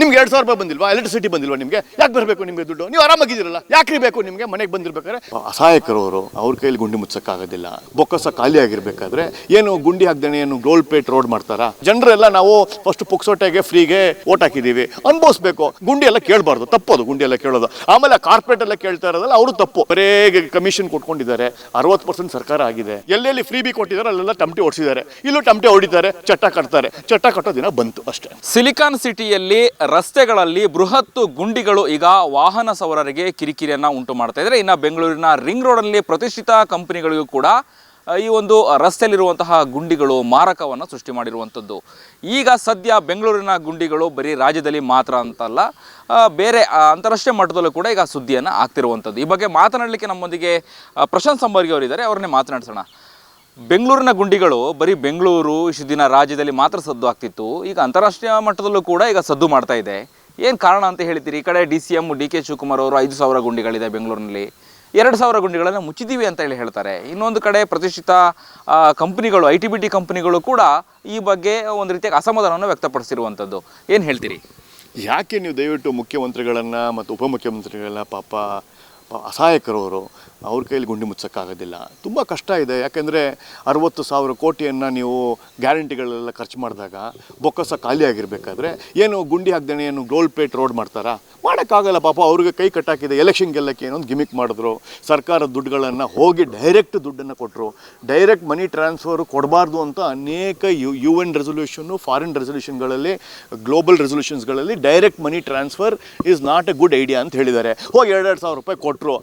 ನಿಮ್ಗೆ ಎರಡು ಸಾವಿರ ರೂಪಾಯಿ ಬಂದಿಲ್ವಾ? ಎಲೆಕ್ಟ್ರಿಸಿಟಿ ಬಂದಿಲ್ವಾ ನಿಮಗೆ? ಯಾಕೆ ಬರಬೇಕು ನಿಮಗೆ ದುಡ್ಡು? ನೀವು ಆರಾಮಾಗಿದ್ದೀರಲ್ಲ. ಯಾಕ್ರಿ ಬೇಕು ನಿಮಗೆ? ಮನೆಗೆ ಬಂದಿರ್ಬೇಕಾದ್ರೆ? ಅಸಹಾಯಕರವರು ಅವ್ರ ಕೈಲಿ ಗುಂಡಿ ಮುಚ್ಚಕ್ಕಾಗೋದಿಲ್ಲ. ಬೊಕ್ಕಸ ಖಾಲಿ ಆಗಿರ್ಬೇಕಾದ್ರೆ ಏನು ಗುಂಡಿ ಹಾಕ್ದೇನೆ ಏನು ಗೋಲ್ಡ್ ಪ್ಲೇಟ್ ರೋಡ್ ಮಾಡ್ತಾರಾ? ಜನರೆಲ್ಲ ನಾವು ಫಸ್ಟ್ ಪುಕ್ಸೋಟೆಗೆ ಫ್ರೀಗೆ ಓಟ್ ಹಾಕಿದ್ದೀವಿ ಅನುಭವಿಸ್ಬೇಕು. ಗುಂಡಿ ಎಲ್ಲ ಕೇಳಬಾರ್ದು. ತಪ್ಪೋದು ಗುಂಡಿ ಎಲ್ಲ ಕೇಳೋದು. ಆಮೇಲೆ ಕಾರ್ಪೊರೇಟ್ ಎಲ್ಲ ಕೇಳ್ತಾ ಇರೋದಲ್ಲ ಅವರು ತಪ್ಪು. ಬರೇ ಕಮಿಷನ್ ಕೊಟ್ಕೊಂಡಿದ್ದಾರೆ. ಅರವತ್ತು ಪರ್ಸೆಂಟ್ ಸರ್ಕಾರ ಆಗಿದೆ. ಎಲ್ಲೆಲ್ಲಿ ಫ್ರೀ ಬಿ ಕೊಟ್ಟಿದ್ದಾರೆ ಅಲ್ಲೆಲ್ಲ ಟಮಟೆ ಓಡಿಸಿದ್ದಾರೆ ಇಲ್ಲೂ ಟಮಟೆ ಹೊಡಿತಾರೆ ಚಟ್ಟ ಕಟ್ತಾರೆ. ಚಟ್ಟ ಕಟ್ಟೋ ದಿನ ಬಂತು ಅಷ್ಟೇ. ಸಿಲಿಕಾನ್ ಸಿಟಿಯಲ್ಲಿ ರಸ್ತೆಗಳಲ್ಲಿ ಬೃಹತ್ ಗುಂಡಿಗಳು ಈಗ ವಾಹನ ಸವಾರರಿಗೆ ಕಿರಿಕಿರಿಯನ್ನ ಉಂಟು ಮಾಡ್ತಾ ಇದ್ದಾರೆ ಇನ್ನು ಬೆಂಗಳೂರಿನ ರಿಂಗ್ ರೋಡಲ್ಲಿ ಪ್ರತಿಷ್ಠಿತ ಕಂಪನಿಗಳಿಗೂ ಕೂಡ ಈ ಒಂದು ರಸ್ತೆಯಲ್ಲಿರುವಂತಹ ಗುಂಡಿಗಳು ಮಾರಕವನ್ನು ಸೃಷ್ಟಿ ಮಾಡಿರುವಂಥದ್ದು. ಈಗ ಸದ್ಯ ಬೆಂಗಳೂರಿನ ಗುಂಡಿಗಳು ಬರೀ ರಾಜ್ಯದಲ್ಲಿ ಮಾತ್ರ ಅಂತಲ್ಲ ಬೇರೆ ಅಂತಾರಾಷ್ಟ್ರೀಯ ಮಟ್ಟದಲ್ಲೂ ಕೂಡ ಈಗ ಸುದ್ದಿಯನ್ನು ಆಗ್ತಿರುವಂಥದ್ದು. ಈ ಬಗ್ಗೆ ಮಾತನಾಡಲಿಕ್ಕೆ ನಮ್ಮೊಂದಿಗೆ ಪ್ರಶಾಂತ್ ಸಂಬರ್ಗಿ ಅವರಿದ್ದಾರೆ. ಅವ್ರನ್ನೇ ಮಾತನಾಡ್ಸೋಣ. ಬೆಂಗಳೂರಿನ ಗುಂಡಿಗಳು ಬರೀ ಬೆಂಗಳೂರು ಇಷ್ಟು ದಿನ ರಾಜ್ಯದಲ್ಲಿ ಮಾತ್ರ ಸದ್ದು ಆಗ್ತಿತ್ತು. ಈಗ ಅಂತಾರಾಷ್ಟ್ರೀಯ ಮಟ್ಟದಲ್ಲೂ ಕೂಡ ಈಗ ಸದ್ದು ಮಾಡ್ತಾ ಇದೆ. ಏನು ಕಾರಣ ಅಂತ ಹೇಳ್ತೀರಿ ಈ ಕಡೆ D C M D K Shivakumar ಅವರು ಐದು ಸಾವಿರ ಗುಂಡಿಗಳಿದೆ ಬೆಂಗಳೂರಿನಲ್ಲಿ. ಎರಡು ಸಾವಿರ ಗುಂಡಿಗಳನ್ನು ಮುಚ್ಚಿದ್ದೀವಿ ಅಂತ ಹೇಳಿ ಹೇಳ್ತಾರೆ. ಇನ್ನೊಂದು ಕಡೆ ಪ್ರತಿಷ್ಠಿತ ಕಂಪ್ನಿಗಳು, ಐ ಟಿ ಬಿ ಟಿ ಕಂಪ್ನಿಗಳು ಕೂಡ ಈ ಬಗ್ಗೆ ಒಂದು ರೀತಿಯಾಗಿ ಅಸಮಾಧಾನವನ್ನು ವ್ಯಕ್ತಪಡಿಸಿರುವಂಥದ್ದು. ಏನು ಹೇಳ್ತೀರಿ? ಯಾಕೆ ನೀವು ದಯವಿಟ್ಟು ಮುಖ್ಯಮಂತ್ರಿಗಳನ್ನು ಮತ್ತು ಉಪಮುಖ್ಯಮಂತ್ರಿಗಳನ್ನ ಪಾಪ ಅಸಹಾಯಕರವರು ಅವ್ರ ಕೈಲಿ ಗುಂಡಿ ಮುಚ್ಚೋಕ್ಕಾಗೋದಿಲ್ಲ. ತುಂಬ ಕಷ್ಟ ಇದೆ. ಯಾಕೆಂದರೆ ಅರವತ್ತು ಸಾವಿರ ಕೋಟಿಯನ್ನು ನೀವು ಗ್ಯಾರಂಟಿಗಳೆಲ್ಲ ಖರ್ಚು ಮಾಡಿದಾಗ ಬೊಕ್ಕಸ ಖಾಲಿ ಆಗಿರಬೇಕಾದ್ರೆ ಏನು ಗುಂಡಿ ಹಾಕ್ದೇನೆ ಏನು ಗೋಲ್ಡ್ ಪ್ಲೇಟ್ ರೋಡ್ ಮಾಡ್ತಾರಾ? ಮಾಡೋಕ್ಕಾಗಲ್ಲ ಪಾಪ. ಅವ್ರಿಗೆ ಕೈ ಕಟ್ಟಾಕಿದೆ. ಎಲೆಕ್ಷನ್ ಗೆಲ್ಲಕ್ಕೆ ಏನೊಂದು ಗಿಮಿಕ್ ಮಾಡಿದ್ರು. ಸರ್ಕಾರದ ದುಡ್ಡುಗಳನ್ನು ಹೋಗಿ ಡೈರೆಕ್ಟ್ ದುಡ್ಡನ್ನು ಕೊಟ್ಟರು ಡೈರೆಕ್ಟ್ ಮನಿ ಟ್ರಾನ್ಸ್ಫರ್ ಕೊಡಬಾರ್ದು ಅಂತ ಅನೇಕ ಯು ಯು ಎನ್ ರೆಸೊಲ್ಯೂಷನ್ನು, ಫಾರಿನ್ ರೆಸೊಲ್ಯೂಷನ್ಗಳಲ್ಲಿ, global ರೆಸೊಲ್ಯೂಷನ್ಸ್ಗಳಲ್ಲಿ direct money transfer is not a good idea ಅಂತ ಹೇಳಿದ್ದಾರೆ. ಹೋಗಿ ಎರಡೆರಡು ಸಾವಿರ ರೂಪಾಯಿ ಕೊಟ್ಟರು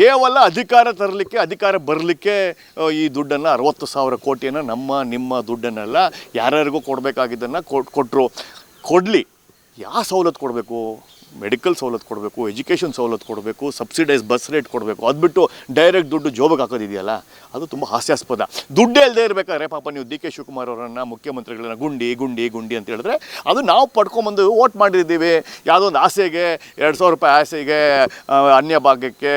ಕೇವಲ ಅಧಿಕಾರ ತರಲಿಕ್ಕೆ, ಅಧಿಕಾರ ಬರಲಿಕ್ಕೆ ಈ ದುಡ್ಡನ್ನು ಅರವತ್ತು ಸಾವಿರ ಕೋಟಿಯನ್ನು ನಮ್ಮ, ನಿಮ್ಮ ದುಡ್ಡನ್ನೆಲ್ಲ, ಯಾರ್ಯಾರಿಗೂ ಕೊಡಬೇಕಾಗಿದ್ದನ್ನು ಕೊಟ್ಟರು ಕೊಡಲಿ. ಯಾವ ಸವಲತ್ತು ಕೊಡಬೇಕು? ಮೆಡಿಕಲ್ ಸವಲತ್ತು ಕೊಡಬೇಕು, ಎಜುಕೇಷನ್ ಸವಲತ್ತು ಕೊಡಬೇಕು ಸಬ್ಸಿಡೈಸ್ ಬಸ್ ರೇಟ್ ಕೊಡಬೇಕು. ಅದು ಬಿಟ್ಟು ಡೈರೆಕ್ಟ್ ದುಡ್ಡು ಜೋಬಕ್ಕೆ ಹಾಕೋದಿದೆಯಲ್ಲ ಅದು ತುಂಬ ಹಾಸ್ಯಾಸ್ಪದ. ದುಡ್ಡೇ ಇಲ್ಲದೆ ಇರಬೇಕಾದ್ರೆ ಪಾಪ ನೀವು ಡಿ ಕೆ ಶಿವಕುಮಾರ್ ಅವರನ್ನು ಮುಖ್ಯಮಂತ್ರಿಗಳನ್ನ ಗುಂಡಿ ಗುಂಡಿ ಗುಂಡಿ ಅಂತ ಹೇಳಿದ್ರೆ ಅದು ನಾವು ಪಡ್ಕೊಂಬಂದು ವೋಟ್ ಮಾಡಿದ್ದೀವಿ ಯಾವುದೋ ಒಂದು ಆಸೆಗೆ, ಎರಡು ಸಾವಿರ ರೂಪಾಯಿ ಆಸೆಗೆ ಅನ್ಯ ಭಾಗಕ್ಕೆ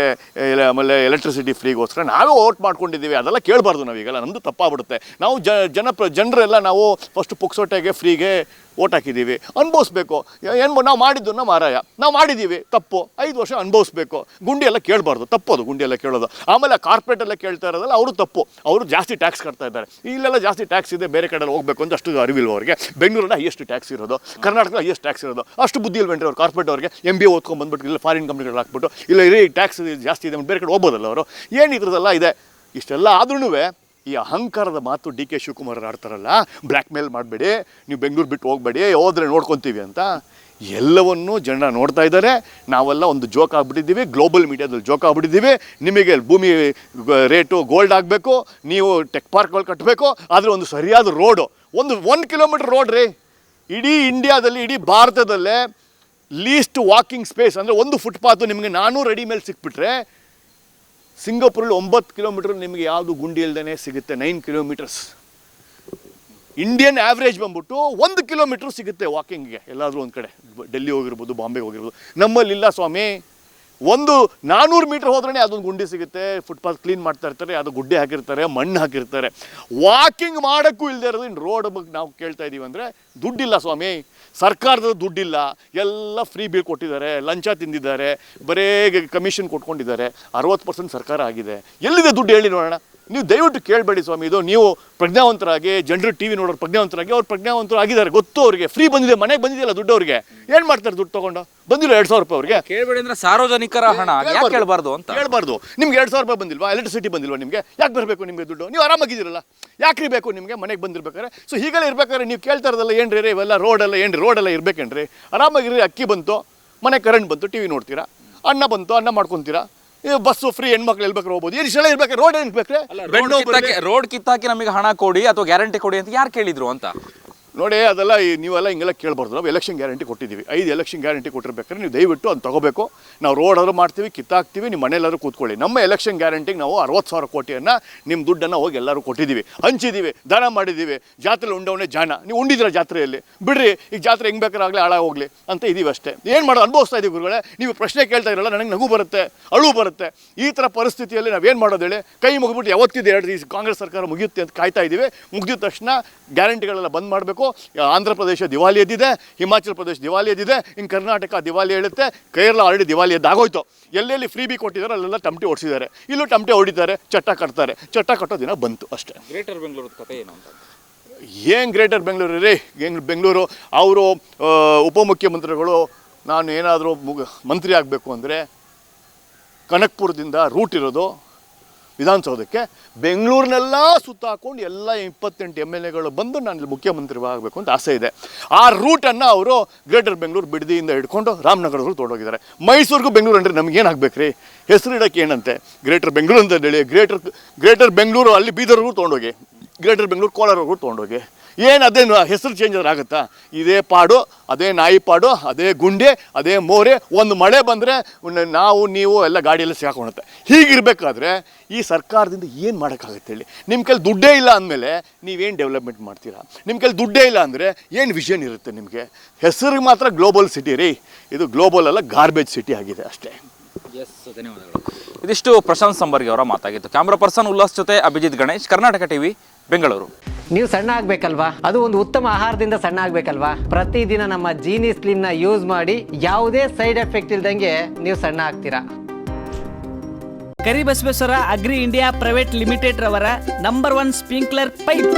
ಆಮೇಲೆ ಎಲೆಕ್ಟ್ರಿಸಿಟಿ ಫ್ರೀಗೋಸ್ಕರ ನಾವೇ ವೋಟ್ ಮಾಡ್ಕೊಂಡಿದ್ದೀವಿ. ಅದೆಲ್ಲ ಕೇಳಬಾರ್ದು ನಾವೀಗಲ್ಲ ನಮ್ಮದು ತಪ್ಪಾಗ್ಬಿಡುತ್ತೆ. ನಾವು ಜನ ಜನರೆಲ್ಲ ನಾವು ಫಸ್ಟ್ ಪುಕ್ಸೋಟೆಗೆ ಫ್ರೀಗೆ ಓಟ್ ಹಾಕಿದ್ದೀವಿ ಅನುಭವಿಸ್ಬೇಕು ಏನು ನಾವು ಮಾಡಿದ್ದು ಮಾರಾಯ. ನಾವು ಮಾಡಿದ್ದೀವಿ, ತಪ್ಪು. ಐದು ವರ್ಷ ಅನುಭವಿಸ್ಬೇಕು. ಗುಂಡಿ ಎಲ್ಲ ಕೇಳಬಾರ್ದು ಅದು ಗುಂಡಿ ಎಲ್ಲ ಕೇಳೋದು. ಆಮೇಲೆ ಕಾರ್ಪೊರೇಟ್ ಎಲ್ಲ ಕೇಳ್ತಾ ಇರೋದಲ್ಲ, ಅವರು ತಪ್ಪು. ಅವರು ಜಾಸ್ತಿ ಟ್ಯಾಕ್ಸ್ ಕಟ್ತಾ ಇದ್ದಾರೆ. ಇಲ್ಲೆಲ್ಲ ಜಾಸ್ತಿ ಟ್ಯಾಕ್ಸ್ ಇದೆ, ಬೇರೆ ಕಡೆ ಹೋಗಬೇಕು ಅಂತ ಅಷ್ಟು ಅರಿವಿಲ್ಲ ಅವರಿಗೆ. ಬೆಂಗಳೂರಲ್ಲಿ ಹೈಯೆಸ್ಟ್ ಟ್ಯಾಕ್ಸ್ ಇರೋದು ಕರ್ನಾಟಕದ ಹೈಯೆಸ್ಟ್ ಟ್ಯಾಕ್ಸ್ ಇರೋದು. ಅಷ್ಟು ಬುದ್ಧಿ ಇಲ್ವೇನ್ರಿ ಅವ್ರು, ಕಾರ್ಪೊರೇಟ್ ಅವರಿಗೆ? ಎಂ ಬಿ ಓದ್ಕೊಂಡು ಬಂದ್ಬಿಟ್ಟು ಇಲ್ಲ ಫಾರಿನ್ ಕಂಪ್ನಿಗಳು ಹಾಕ್ಬಿಟ್ಟು, ಇಲ್ಲ ಇರೀ ಟ್ಯಾಕ್ಸ್ ಜಾಸ್ತಿ ಇದೆ, ಬೇರೆ ಕಡೆ ಹೋಗ್ಬೋದಲ್ಲ ಅವರು? ಏನು ಇದೆ? ಇಷ್ಟೆಲ್ಲ ಆದ್ರೂ ಈ ಅಹಂಕಾರದ ಮಾತು ಡಿ ಕೆ ಶಿವಕುಮಾರ್ ಆಡ್ತಾರಲ್ಲ ಬ್ಲ್ಯಾಕ್ ಮೇಲ್ ಮಾಡಬೇಡಿ, ನೀವು ಬೆಂಗಳೂರು ಬಿಟ್ಟು ಹೋಗಬೇಡಿ, ಹೋದರೆ ನೋಡ್ಕೊತೀವಿ ಅಂತ. ಎಲ್ಲವನ್ನೂ ಜನ ನೋಡ್ತಾ ಇದ್ದಾರೆ. ನಾವೆಲ್ಲ ಒಂದು ಜೋಕ್ ಆಗ್ಬಿಟ್ಟಿದ್ದೀವಿ ಗ್ಲೋಬಲ್ ಮೀಡಿಯಾದಲ್ಲಿ ಜೋಕ್ ಆಗ್ಬಿಟ್ಟಿದ್ದೀವಿ. ನಿಮಗೆ ಭೂಮಿ ರೇಟು ಗೋಲ್ಡ್ ಆಗಬೇಕು, ನೀವು ಟೆಕ್ ಪಾರ್ಕ್ಗಳು ಕಟ್ಟಬೇಕು ಆದರೆ ಒಂದು ಸರಿಯಾದ ರೋಡು ಒಂದು ಒನ್ ಕಿಲೋಮೀಟರ್ ರೋಡ್ ರೀ. ಇಡೀ ಇಂಡಿಯಾದಲ್ಲಿ ಇಡೀ ಭಾರತದಲ್ಲೇ ಲೀಸ್ಟ್ ವಾಕಿಂಗ್ ಸ್ಪೇಸ್ ಅಂದರೆ ಒಂದು ಫುಟ್ಪಾತು ನಿಮಗೆ ನಾನು ರೆಡಿ ಮೇಲೆ ಸಿಕ್ಬಿಟ್ರೆ ಸಿಂಗಾಪುರಲ್ಲಿ ಒಂಬತ್ತು ಕಿಲೋಮೀಟರ್ ನಿಮಗೆ ಯಾವುದು ಗುಂಡಿ ಇಲ್ದೇ ಸಿಗುತ್ತೆ? Nine kilometres. ಇಂಡಿಯನ್ ಆವ್ರೇಜ್ ಬಂದ್ಬಿಟ್ಟು ಒಂದು ಕಿಲೋಮೀಟ್ರ್ ಸಿಗುತ್ತೆ ವಾಕಿಂಗ್ಗೆ ಎಲ್ಲಾದರೂ ಒಂದು ಕಡೆ. ಡೆಲ್ಲಿ ಹೋಗಿರ್ಬೋದು ಬಾಂಬೆಗೆ ಹೋಗಿರ್ಬೋದು. ನಮ್ಮಲ್ಲಿಲ್ಲ ಸ್ವಾಮಿ. ಒಂದು ನಾನ್ನೂರು ಮೀಟ್ರ್ ಹೋದ್ರೇ ಅದೊಂದು ಗುಂಡಿ ಸಿಗುತ್ತೆ. ಫುಟ್ಪಾತ್ ಕ್ಲೀನ್ ಮಾಡ್ತಾ ಇರ್ತಾರೆ, ಅದು ಗುಡ್ಡೆ ಹಾಕಿರ್ತಾರೆ, ಮಣ್ಣು ಹಾಕಿರ್ತಾರೆ. ವಾಕಿಂಗ್ ಮಾಡೋಕ್ಕೂ ಇಲ್ಲದೆ ಇರೋದು ಇನ್ನು ರೋಡ್ ಬಗ್ಗೆ ನಾವು ಕೇಳ್ತಾ ಇದ್ದೀವಿ ಅಂದರೆ ದುಡ್ಡಿಲ್ಲ ಸ್ವಾಮಿ. ಸರ್ಕಾರದ ದುಡ್ಡಿಲ್ಲ. ಎಲ್ಲ ಫ್ರೀ ಬಿಲ್ ಕೊಟ್ಟಿದ್ದಾರೆ, ಲಂಚ ತಿಂದಿದ್ದಾರೆ, ಬರೇ ಕಮಿಷನ್ ಕೊಟ್ಕೊಂಡಿದ್ದಾರೆ. ಅರವತ್ತು ಪರ್ಸೆಂಟ್ ಸರ್ಕಾರ ಆಗಿದೆ. ಎಲ್ಲಿದೆ ದುಡ್ಡು ಹೇಳಿ ನೋಡೋಣ. ನೀವು ದಯವಿಟ್ಟು ಕೇಳಬೇಡಿ ಸ್ವಾಮಿ ಇದು ನೀವು ಪ್ರಜ್ಞಾವಂತರಾಗಿ ಜನರು ಟಿ ವಿ ನೋಡೋರು ಪ್ರಜ್ಞಾವಂತರಾಗಿ ಅವ್ರು ಪ್ರಜ್ಞಾವಂತರು ಆಗಿದ್ದಾರೆ ಗೊತ್ತು ಅವ್ರಿಗೆ ಫ್ರೀ ಬಂದಿದೆ ಮನೆಗೆ ಬಂದಿದೆಯಲ್ಲ ದುಡ್ಡು ಅವ್ರಿಗೆ. ಏನು ಮಾಡ್ತಾರೆ ದುಡ್ಡು ತೊಗೊಂಡು? ಬಂದಿಲ್ಲ ಎರಡು ಸಾವಿರ ರೂಪಾಯಿ ಅವ್ರಿಗೆ. ಕೇಳಬೇಡಿ ಅಂದ್ರೆ ಸಾರ್ವಜನಿಕರ ಹಣ ಯಾಕೆ ಕೇಳಬಾರ್ದು. ಅಂತ? ಕೇಳಬಾರ್ದು. ನಿಮ್ಗೆ ಎರಡು ಸಾವಿರ ರೂಪಾಯಿ ಬಂದಿಲ್ವಾ? ಎಲೆಕ್ಟ್ರಿಸಿಟಿ ಬಂದಿಲ್ವಾ ನಿಮಗೆ? ಯಾಕೆ ಬರಬೇಕು ನಿಮಗೆ ದುಡ್ಡು? ನೀವು ಆರಾಮಾಗಿದ್ದೀರಲ್ಲ? ಯಾಕ್ರಿ ಬೇಕು ನಿಮಗೆ? ಮನೆಗೆ ಬಂದಿರ್ಬೇಕಾದ್ರೆ? ಸೊ ಹೀಗೆಲ್ಲ ಇರ್ಬೇಕಾದ್ರೆ ನೀವು ಕೇಳ್ತಾ ಇರೋದಲ್ಲ ಏನು ರೀ? ಇವೆಲ್ಲ ರೋಡೆಲ್ಲ ಏನ್ರಿ? ರೋಡೆಲ್ಲ ಇರಬೇಕೇನ್ರಿ? ಆರಾಮಾಗಿರಿ ಅಕ್ಕಿ ಬಂತು ಮನೆ ಕರೆಂಟ್ ಬಂತು ಟಿ ವಿ ನೋಡ್ತೀರಾ? ಅನ್ನ ಬಂತು ಅನ್ನ ಮಾಡ್ಕೊತೀರಾ? ಬಸ್ಸು ಫ್ರೀ ಹೆಣ್ಮಕ್ಳು ಎಲ್ಲಿ ಬೇಕಾದ್ರೆ ಹೋಗ್ಬೋದು. ಏನು ಇಷ್ಟೆಲ್ಲ ಇರ್ಬೇಕು ರೋಡ್ ಏನು ರೋಡ್ ಕಿತ್ತಾಕಿ ನಮಗೆ ಹಣ ಕೊಡಿ ಅಥವಾ ಗ್ಯಾರಂಟಿ ಕೊಡಿ ಅಂತ ಯಾರು ಕೇಳಿದ್ರು ಅಂತ? ನೋಡಿ, ಅದೆಲ್ಲ ನೀವೆಲ್ಲ ಹಿಂಗೆಲ್ಲ ಕೇಳ್ಬಾರ್ದು. ನಾವು ಎಲೆಕ್ಷನ್ ಗ್ಯಾರಂಟಿ ಕೊಟ್ಟಿದ್ದೀವಿ. ಐದು ಎಲೆಕ್ಷನ್ ಗ್ಯಾರಂಟಿ ಕೊಟ್ಟಿರ್ಬೇಕಾದ್ರೆ ನೀವು ದಯವಿಟ್ಟು ಅದು ತಗೋಬೇಕು. ನಾವು ರೋಡ್ ಆದರೂ ಮಾಡ್ತೀವಿ, ಕಿತ್ತಾಕ್ತೀವಿ, ನಿಮ್ಮ ಮನೆಯಲ್ಲಾದ್ರೂ ಕೂತ್ಕೊಳ್ಳಿ. ನಮ್ಮ ಎಲೆಕ್ಷನ್ ಗ್ಯಾರಂಟಿಗೆ ನಾವು ಅರವತ್ತು ಸಾವಿರ ಕೋಟಿಯನ್ನು ನಿಮ್ಮ ದುಡ್ಡನ್ನು ಹೋಗಿ ಎಲ್ಲರೂ ಕೊಟ್ಟಿದ್ದೀವಿ. ಹಂಚಿದ್ದೀವಿ, ದಾನ ಮಾಡಿದ್ದೀವಿ. ಜಾತ್ರೆ ಉಂಡವನೇ ಜಾನ ನೀವು ಉಂಡಿದ್ದೀರ ಜಾತ್ರೆಯಲ್ಲಿ. ಬಿಡ್ರಿ, ಈಗ ಜಾತ್ರೆ ಹೆಂಗೆ ಬೇಕಾದ್ರೆ ಹಾಳಾಗಿ ಹೋಗ್ಲಿ ಅಂತ ಇದೀವಿ ಅಷ್ಟೇ. ಏನು ಮಾಡೋದು ಅನುಭವಿಸ್ತಾ ಇದ್ದೀವಿ ಗುರುಗಳೇ, ನೀವು ಪ್ರಶ್ನೆ ಕೇಳ್ತಾ ಇರಲ್ಲ, ನನಗೆ ನಗು ಬರುತ್ತೆ, ಅಳು ಬರುತ್ತೆ. ಈ ಥರ ಪರಿಸ್ಥಿತಿಯಲ್ಲಿ ನಾವೇನು ಮಾಡೋದು ಹೇಳಿ? ಕೈ ಮುಗಿಬಿಟ್ಟು ಯಾವತ್ತಿದೆ ಎರಡು ಈ ಕಾಂಗ್ರೆಸ್ ಸರ್ಕಾರ ಮುಗಿಯುತ್ತೆ ಅಂತ ಕಾಯ್ತಾ ಇದ್ದೀವಿ ಮುಗಿದ ತಕ್ಷಣ ಗ್ಯಾರಂಟಿಗಳೆಲ್ಲ ಬಂದ್ ಮಾಡಬೇಕು. ಮಾಡಬೇಕು ಆಂಧ್ರ ಪ್ರದೇಶ ದಿವಾಲಿ ಎದ್ದಿದೆ ಹಿಮಾಚಲ ಪ್ರದೇಶ ದಿವಾಲಿ ಎದ್ದಿದೆ ಇನ್ನು ಕರ್ನಾಟಕ ದಿವಾಲಿ ಹೇಳುತ್ತೆ ಕೇರಳ ಆಲ್ರೆಡಿ ದಿವಾಲಿ ಎದ್ದಾಗೋಯ್ತು. ಎಲ್ಲೆಲ್ಲಿ ಫ್ರೀ ಬಿ ಕೊಟ್ಟಿದ್ದಾರೆ ಅಲ್ಲೆಲ್ಲ ಟಮಟೆ ಓಡಿಸಿದ್ದಾರೆ ಇಲ್ಲೂ ಟಮಟೆ ಹೊಡಿತಾರೆ ಚಟ್ಟ ಕಟ್ತಾರೆ. ಚಟ್ಟ ಕಟ್ಟೋ ದಿನ ಬಂತು ಅಷ್ಟೇ. ಗ್ರೇಟರ್ ಬೆಂಗಳೂರು ಕಥೆ ಏನು ಅಂತ? ಏನು ಗ್ರೇಟರ್ ಬೆಂಗಳೂರು ರೀ? ಬೆಂಗಳೂರು ಅವರು ಉಪಮುಖ್ಯಮಂತ್ರಿಗಳು ನಾನು ಏನಾದರೂ ಮುಗ ಮಂತ್ರಿ ಆಗಬೇಕು ಅಂದರೆ ಕನಕ್ಪುರದಿಂದ ರೂಟ್ ಇರೋದು. ವಿಧಾನಸೌಧಕ್ಕೆ ಬೆಂಗಳೂರಿನೆಲ್ಲ ಸುತ್ತಾಕೊಂಡು ಎಲ್ಲ ಇಪ್ಪತ್ತೆಂಟು ಎಂ ಎಲ್ ಎಗಳು ಬಂದು ನಾನು ಮುಖ್ಯಮಂತ್ರಿ ಆಗಬೇಕು ಅಂತ ಆಸೆ ಇದೆ. ಆ ರೂಟನ್ನು ಅವರು ಗ್ರೇಟರ್ ಬೆಂಗಳೂರು ಬಿಡದಿಯಿಂದ ಹಿಡ್ಕೊಂಡು ರಾಮನಗರದವ್ರು ತೊಡೋಗಿದ್ದಾರೆ ಮೈಸೂರಿಗೂ ಬೆಂಗಳೂರು ಅಂದರೆ ಏನು ರೀ ಹೆಸರು ಇಡೋಕ್ಕೆ ಏನಂತೆ? ಗ್ರೇಟರ್ ಬೆಂಗಳೂರು ಅಂತ ಹೇಳಿ ಗ್ರೇಟರ್ ಗ್ರೇಟರ್ ಬೆಂಗಳೂರು ಅಲ್ಲಿ ಬೀದರ್ಗೂ ತೊಗೊಂಡೋಗಿ ಗ್ರೇಟರ್ ಬೆಂಗಳೂರು ಕೋಲಾರವರೆಗೂ ತೊಗೊಂಡೋಗಿ. ಏನು ಅದೇನು ಹೆಸರು ಚೇಂಜ್ ಆದ್ರೆ ಆಗುತ್ತಾ? ಇದೇ ಪಾಡು, ಅದೇ ನಾಯಿ ಪಾಡು, ಅದೇ ಗುಂಡೆ, ಅದೇ ಮೋರೆ, ಒಂದು ಮಳೆ ಬಂದರೆ ನಾವು, ನೀವು ಎಲ್ಲ ಗಾಡಿಯಲ್ಲಿ ಸಿಗಾಕೊಳುತ್ತೆ ಹೀಗಿರಬೇಕಾದ್ರೆ ಈ ಸರ್ಕಾರದಿಂದ ಏನು ಮಾಡೋಕ್ಕಾಗುತ್ತೆ ಹೇಳಿ? ನಿಮ್ಮ ಕೈಲಿ ದುಡ್ಡೇ ಇಲ್ಲ ಅಂದಮೇಲೆ ನೀವೇನು ಡೆವಲಪ್ಮೆಂಟ್ ಮಾಡ್ತೀರಾ? ನಿಮ್ಮ ಕೈಲಿ ದುಡ್ಡೇ ಇಲ್ಲ ಅಂದರೆ ಏನು ವಿಷನ್ ಇರುತ್ತೆ ನಿಮಗೆ? ಹೆಸರು ಮಾತ್ರ ಗ್ಲೋಬಲ್ ಸಿಟಿ ರೀ. ಇದು ಗ್ಲೋಬಲ್ ಅಲ್ಲ ಗಾರ್ಬೇಜ್ ಸಿಟಿ ಆಗಿದೆ ಅಷ್ಟೇ. ಎಸ್ ಧನ್ಯವಾದಗಳು. ಇದಿಷ್ಟು ಪ್ರಶಾಂತ್ ಸಂಬರ್ಗಿ ಅವರ ಮಾತಾಗಿತ್ತು ಕ್ಯಾಮ್ರಾ ಪರ್ಸನ್ ಉಲ್ಲಾಸ್ ಜೊತೆ ಅಭಿಜಿತ್ ಗಣೇಶ್, ಕರ್ನಾಟಕ ಟಿವಿ, ಬೆಂಗಳೂರು. ನೀವು ಸಣ್ಣ ಆಗ್ಬೇಕಲ್ವಾ? ಅದು ಒಂದು ಉತ್ತಮ ಆಹಾರದಿಂದ ಸಣ್ಣ ಆಗ್ಬೇಕಲ್ವಾ? ಪ್ರತಿದಿನ ನಮ್ಮ ಜೀನಿ ಸ್ಲಿಮ್ನ ಯೂಸ್ ಮಾಡಿ ಯಾವುದೇ ಸೈಡ್ ಎಫೆಕ್ಟ್ ಇಲ್ದಂಗೆ ನೀವು ಸಣ್ಣ ಆಗ್ತೀರಾ. Karibasaveshwara agri India private limited ರವರ ನಂಬರ್ ಒನ್ ಸ್ಪ್ರಿಂಕ್ಲರ್ ಪೈಪ್.